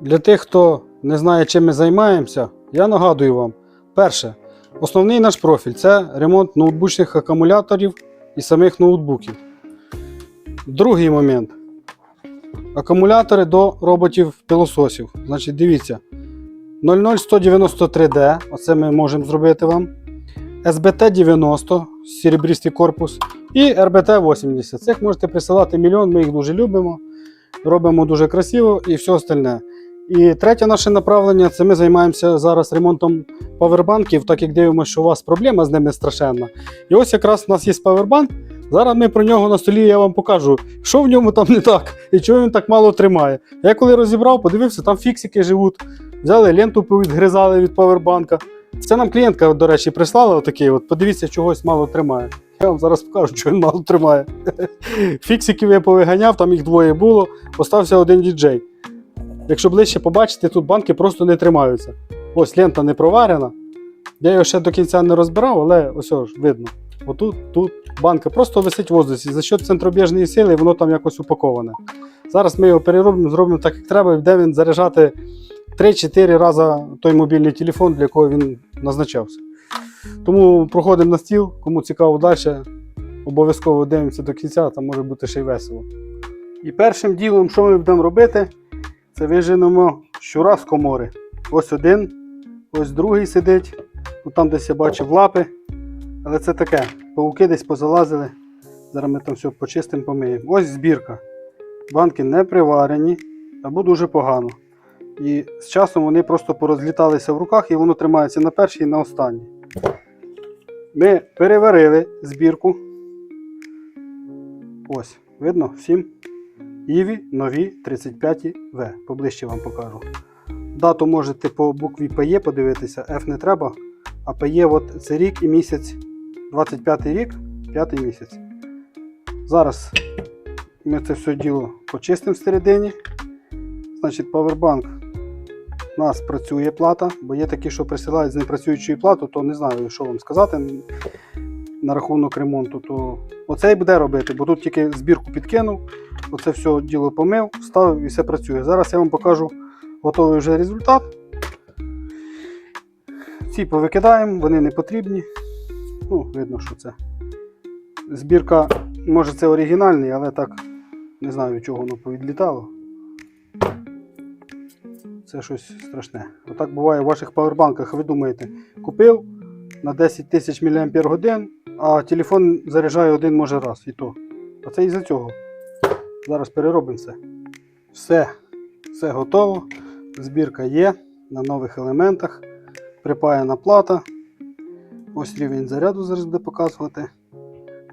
Для тих, хто не знає, чим ми займаємося, я нагадую вам: перше, основний наш профіль це ремонт ноутбучних акумуляторів і самих ноутбуків. Другий момент. Акумулятори до роботів-пилососів. Значить, дивіться. 00193D, оце ми можемо зробити вам. SBT90, серебристий корпус. І RBT80. Цих можете присилати мільйон, ми їх дуже любимо. Робимо дуже красиво і все остальне. І третє наше направлення це ми займаємося зараз ремонтом павербанків, так як дивимося, що у вас проблема з ними страшенна. І ось якраз у нас є павербанк. Зараз ми про нього на столі я вам покажу, що в ньому там не так і чого він так мало тримає. Я коли розібрав, подивився, там фіксики живуть. Взяли ленту, відгризали від павербанка. Це нам клієнтка, до речі, прислала отакий. От подивіться, чогось мало тримає. Я вам зараз покажу, що він мало тримає. Фіксиків я повиганяв, там їх двоє було, остався один діджей. Якщо ближче побачите, тут банки просто не тримаються. Ось лента не проварена. Я його ще до кінця не розбирав, але ось ж видно. Отут, тут банка просто висить в воздусі. За счет центробіжної сили воно там якось упаковане. Зараз ми його переробимо, зробимо так, як треба, і буде він заряджати 3-4 рази той мобільний телефон, для якого він назначався. Тому проходимо на стіл, кому цікаво далі, обов'язково дивимося до кінця, там може бути ще й весело. І першим ділом, що ми будемо робити, це виженемо щура з комори. Ось один, ось другий сидить. Ну, там десь я бачив лапи. Але це таке. Пауки десь позалазили. Зараз ми там все почистимо, помиємо. Ось збірка. Банки не приварені або дуже погано. І з часом вони просто порозліталися в руках і воно тримається на першій і на останній. Ми переварили збірку. Ось, видно всім. Іві нові 35В. Поближче вам покажу. Дату можете по букві ПЕ подивитися, F не треба. А ПЕ от це рік і місяць. 25 рік, 5 місяць. Зараз ми це все діло почистимо всередині. Значить, Powerbank у нас працює плата, бо є такі, що присилають з непрацюючою плату, то не знаю, що вам сказати на рахунок ремонту. То оцей буде робити, бо тут тільки збірку підкинув, оце все діло помив, вставив і все працює. Зараз я вам покажу готовий вже результат. Ці повикидаємо, вони не потрібні. Ну, видно, що це. Збірка, може це оригінальний, але так не знаю, від чого воно повідлітало. Це щось страшне. Отак буває в ваших павербанках. Ви думаєте, купив на 10 тисяч мАч, а телефон заряджає один може раз і то. А це із-за цього. Зараз переробимо все. Все, все готово. Збірка є на нових елементах. Припаяна плата. Ось рівень заряду зараз буде показувати.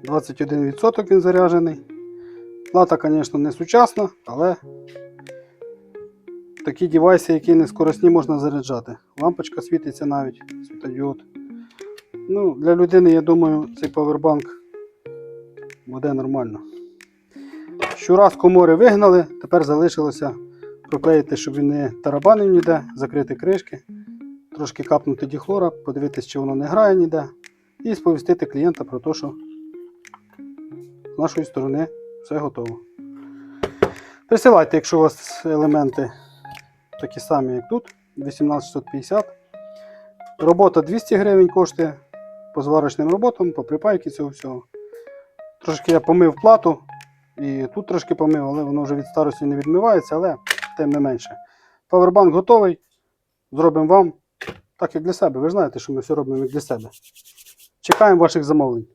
21% він заряджений. Плата, звісно, не сучасна, але такі девайси, які не скоросні, можна заряджати. Лампочка світиться навіть, світодіод. Ну, Для людини, я думаю, цей павербанк буде нормально. Щора з комори вигнали, тепер залишилося проклеїти, щоб він не тарабанив ніде, закрити кришки, трошки капнути діхлора, подивитися, чи воно не грає ніде, і сповістити клієнта про те, що з нашої сторони все готово. Присилайте, якщо у вас елементи такі самі, як тут, 18650. Робота 200 гривень коштує по зварочним роботам, по припайки цього всього. Трошки я помив плату і тут трошки помив, але воно вже від старості не відмивається, але тим не менше. Павербанк готовий. Зробимо вам так, як для себе. Ви ж знаєте, що ми все робимо як для себе. Чекаємо ваших замовлень.